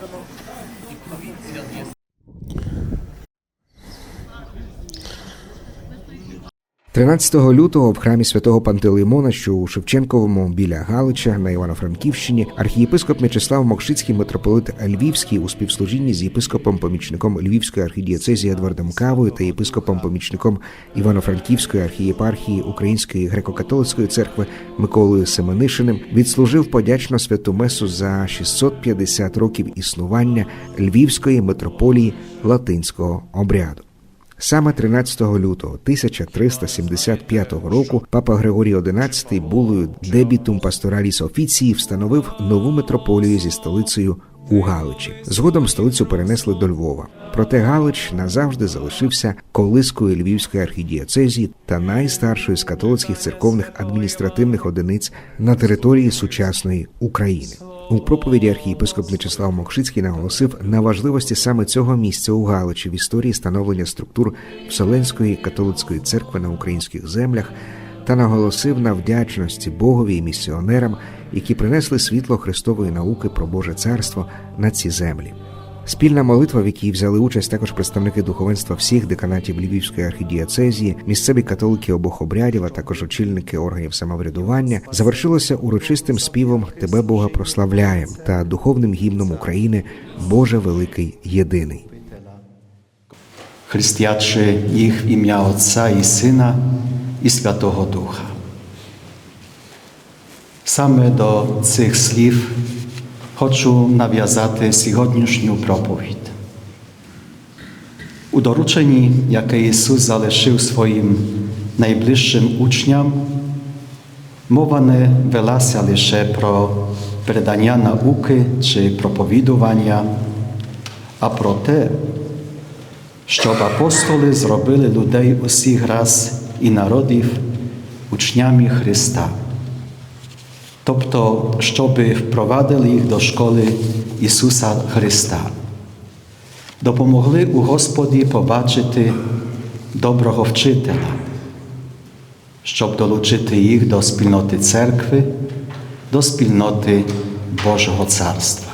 Gracias. – 13 лютого в храмі святого Пантелеймона, що у Шевченковому біля Галича на Івано-Франківщині, архієпископ М'ячеслав Мокшицький митрополит Львівський у співслужінні з єпископом-помічником Львівської архідієцезії Едвардом Кавою та єпископом-помічником Івано-Франківської архієпархії Української греко-католицької церкви Миколою Семенишиним відслужив подячно святу месу за 650 років існування Львівської митрополії латинського обряду. Саме 13 лютого 1375 року папа Григорій XI булою дебітум пастораліс офіції встановив нову митрополію зі столицею у Галичі. Згодом столицю перенесли до Львова. Проте Галич назавжди залишився колискою Львівської архідієцезії та найстаршою з католицьких церковних адміністративних одиниць на території сучасної України. У проповіді архієпископ Мячеслав Мокшицький наголосив на важливості саме цього місця у Галичі в історії становлення структур Вселенської католицької церкви на українських землях та наголосив на вдячності Богові і місіонерам, які принесли світло Христової науки про Боже царство на ці землі. Спільна молитва, в якій взяли участь також представники духовенства всіх деканатів Львівської архідієцезії, місцеві католики обох обрядів, а також очільники органів самоврядування, завершилося урочистим співом Тебе Бога прославляєм та духовним гімном України Боже Великий Єдиний. Хрестячи їх в ім'я Отця і Сина і Святого Духа. Саме до цих слів хочу нав'язати сьогоднішню проповідь. У дорученні, яке Ісус залишив своїм найближчим учням, мова не велася лише про передання науки чи проповідування, а про те, щоб апостоли зробили людей усіх рас і народів учнями Христа. Тобто, щоб впровадили їх до школи Ісуса Христа, допомогли у Господі побачити доброго вчителя, щоб долучити їх до спільноти церкви, до спільноти Божого Царства.